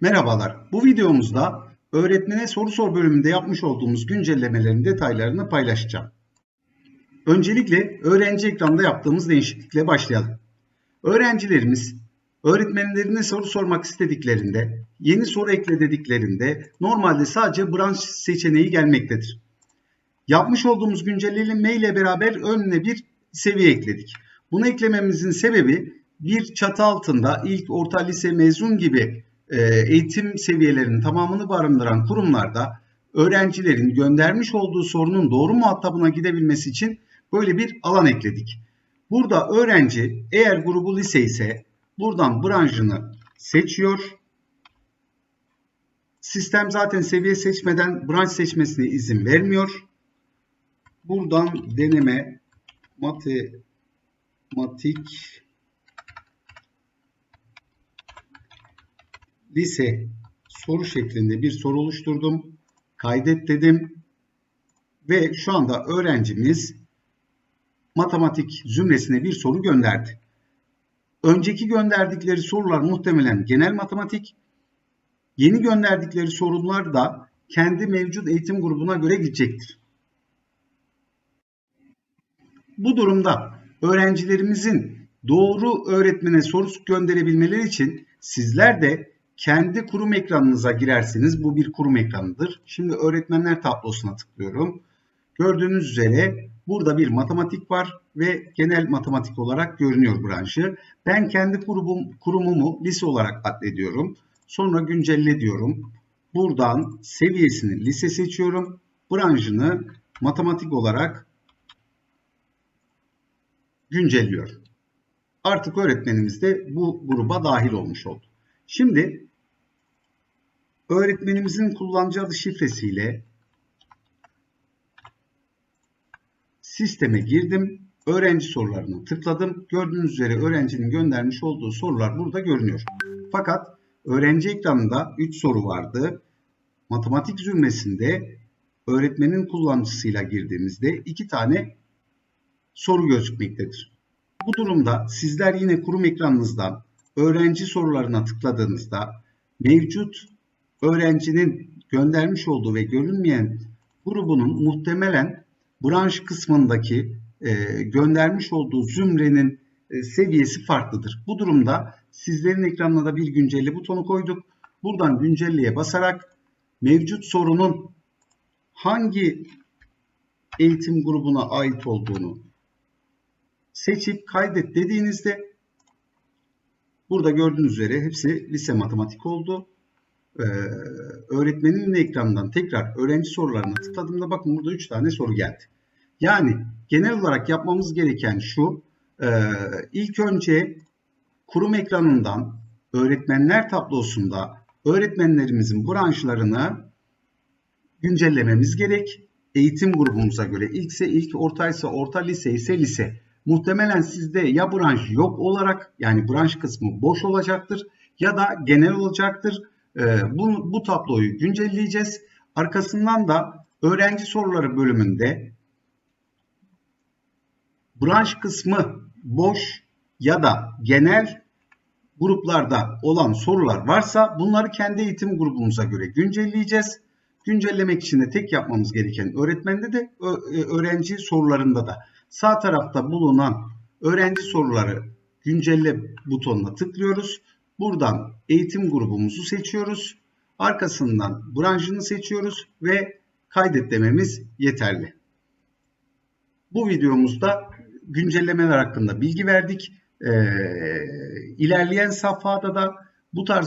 Merhabalar. Bu videomuzda öğretmene soru sor bölümünde yapmış olduğumuz güncellemelerin detaylarını paylaşacağım. Öncelikle öğrenci ekranında yaptığımız değişiklikle başlayalım. Öğrencilerimiz öğretmenlerine soru sormak istediklerinde, yeni soru ekle dediklerinde normalde sadece branş seçeneği gelmektedir. Yapmış olduğumuz güncelleme ile beraber önüne bir seviye ekledik. Bunu eklememizin sebebi bir çatı altında ilk orta lise mezun gibi eğitim seviyelerinin tamamını barındıran kurumlarda öğrencilerin göndermiş olduğu sorunun doğru muhatabına gidebilmesi için böyle bir alan ekledik. Burada öğrenci eğer grubu lise ise buradan branşını seçiyor. Sistem zaten seviye seçmeden branş seçmesine izin vermiyor. Buradan deneme matematik lise soru şeklinde bir soru oluşturdum. Kaydet dedim. Ve şu anda öğrencimiz matematik zümresine bir soru gönderdi. Önceki gönderdikleri sorular muhtemelen genel matematik. Yeni gönderdikleri sorunlar da kendi mevcut eğitim grubuna göre gidecektir. Bu durumda öğrencilerimizin doğru öğretmene soru gönderebilmeleri için sizler de kendi kurum ekranınıza girersiniz. Bu bir kurum ekranıdır. Şimdi öğretmenler tablosuna tıklıyorum. Gördüğünüz üzere burada bir matematik var ve genel matematik olarak görünüyor branşı. Ben kendi kurumum, kurumumu lise olarak addediyorum. Sonra güncelle diyorum. Buradan seviyesini lise seçiyorum. Branşını matematik olarak güncelliyor. Artık öğretmenimiz de bu gruba dahil olmuş oldu. Şimdi öğretmenimizin kullanıcı adı şifresiyle sisteme girdim. Öğrenci sorularına tıkladım. Gördüğünüz üzere öğrencinin göndermiş olduğu sorular burada görünüyor. Fakat öğrenci ekranında 3 soru vardı. Matematik zümresinde öğretmenin kullanıcısıyla girdiğimizde 2 tane soru gözükmektedir. Bu durumda sizler yine kurum ekranınızdan öğrenci sorularına tıkladığınızda mevcut öğrencinin göndermiş olduğu ve görünmeyen grubunun muhtemelen branş kısmındaki e, göndermiş olduğu zümrenin e, seviyesi farklıdır. Bu durumda sizlerin ekranına da bir güncelle butonu koyduk. Buradan güncelleye basarak mevcut sorunun hangi eğitim grubuna ait olduğunu seçip kaydet dediğinizde burada gördüğünüz üzere hepsi lise matematik oldu. Ee, öğretmenin ekranından tekrar öğrenci sorularına tıkladığımda bakın burada 3 tane soru geldi. Yani genel olarak yapmamız gereken şu e, ilk önce kurum ekranından öğretmenler tablosunda öğretmenlerimizin branşlarını güncellememiz gerek. Eğitim grubumuza göre ilkse ilk, ortaysa orta, lise ise lise. Muhtemelen sizde ya branş yok olarak yani branş kısmı boş olacaktır ya da genel olacaktır. Ee, bu, bu tabloyu güncelleyeceğiz. Arkasından da öğrenci soruları bölümünde branş kısmı boş ya da genel gruplarda olan sorular varsa bunları kendi eğitim grubumuza göre güncelleyeceğiz. Güncellemek için de tek yapmamız gereken öğretmende de e, öğrenci sorularında da sağ tarafta bulunan öğrenci soruları güncelle butonuna tıklıyoruz. Buradan eğitim grubumuzu seçiyoruz. Arkasından branşını seçiyoruz ve kaydet dememiz yeterli. Bu videomuzda güncellemeler hakkında bilgi verdik. Ee, ilerleyen safhada da bu tarz